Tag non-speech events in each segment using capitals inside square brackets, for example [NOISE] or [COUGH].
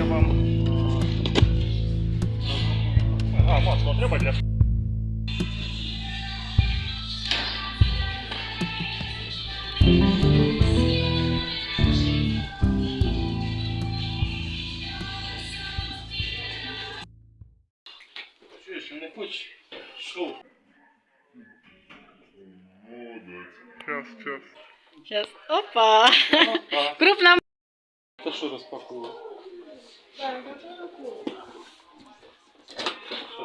потягом. Ага, масло треба для Чуєш, не хочеш? Шоу. Час, час. Сейчас. Опа! Опа. [LAUGHS] Крупно. Это что распаковывать?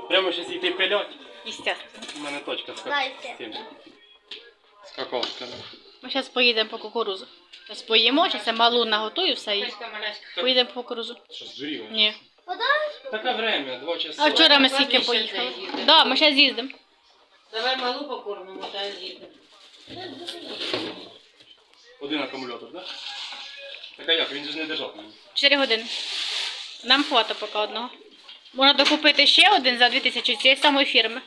Прямо зараз йти пилять? Естественно. У мене точка з, Дайте. з цим. З какашками. Ми зараз поїдемо по кукурузу. Зараз поїмо, зараз я малу наготую все і поїдемо по кукурузу. Що, здуріло? Ні. Таке время, два часа. А вчора ми скільки поїхали. Да, ми зараз їздимо. Давай малу покормимо та з'їдемо. Один акумулятор, так? Да? Так а як, він же ж не держатний. 4 години. Нам хватить поки одного. Можна докупити ще один за 2000 цієї самої фірми.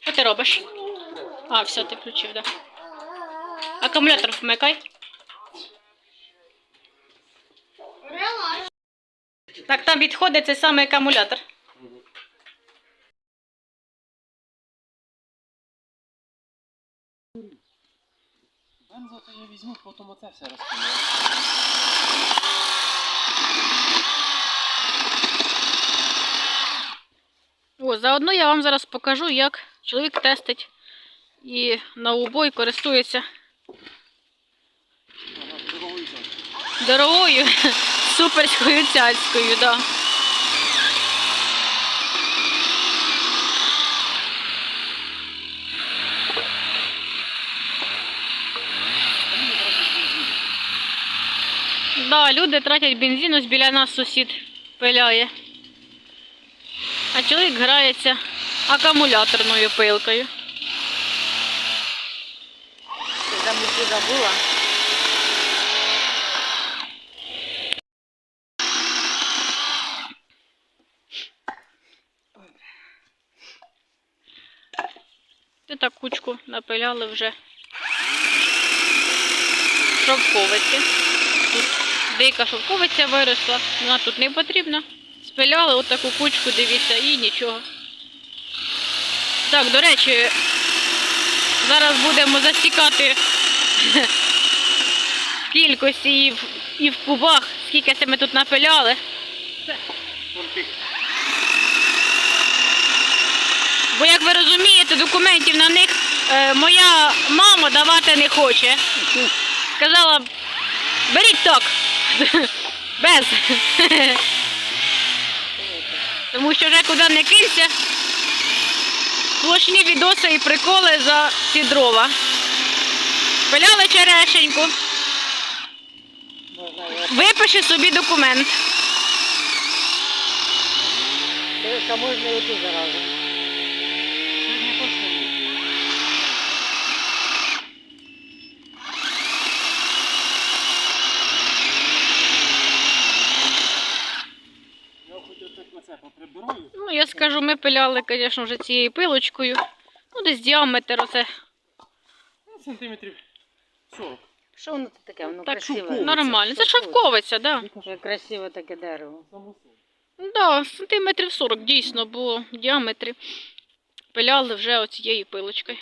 Що ти робиш? А, все, ти включив, так. Да. Акумулятор вмикай. Так, там відходить цей самий акумулятор. Бензо то я візьму, потім оце все розпилю. Заодно я вам зараз покажу, як чоловік тестить і на убой користується дорогою дорогою [LAUGHS] суперською цяцькою, да. Да, люди тратять бензин, ось біля нас сусід пиляє. А чоловік грається акумуляторною пилкою. Ти замки забула? Ти так кучку напиляли вже шовковиці. Тут деяка шовковиця виросла, вона тут не потрібна. Спиляли отаку кучку, дивіться, і нічого. Так, до речі, зараз будемо засікати [LAUGHS] кількості і в, і в кубах, скільки це ми тут напиляли. Бо, як ви розумієте, документів на них е, моя мама давати не хоче. Сказала, беріть так. [LAUGHS] Без. [LAUGHS] Тому що вже куди не кинься. Сплошні відоси і приколи за ці дрова. Пиляли черешеньку. Випиши собі документ. Можна йти зараз? Сьогодні точно ні. Я хоч отак на це поприбираю. Я скажу, ми пиляли, звісно, вже цією пилочкою. Ну, десь діаметр оце. Ну, сантиметрів 40. Що воно тут таке? Воно Так, красиве. Нормально. Це шовковиця, так. Да. Це красиве таке дерево. Да, сантиметрів 40 дійсно було в діаметрі. Пиляли вже оцією пилочкою.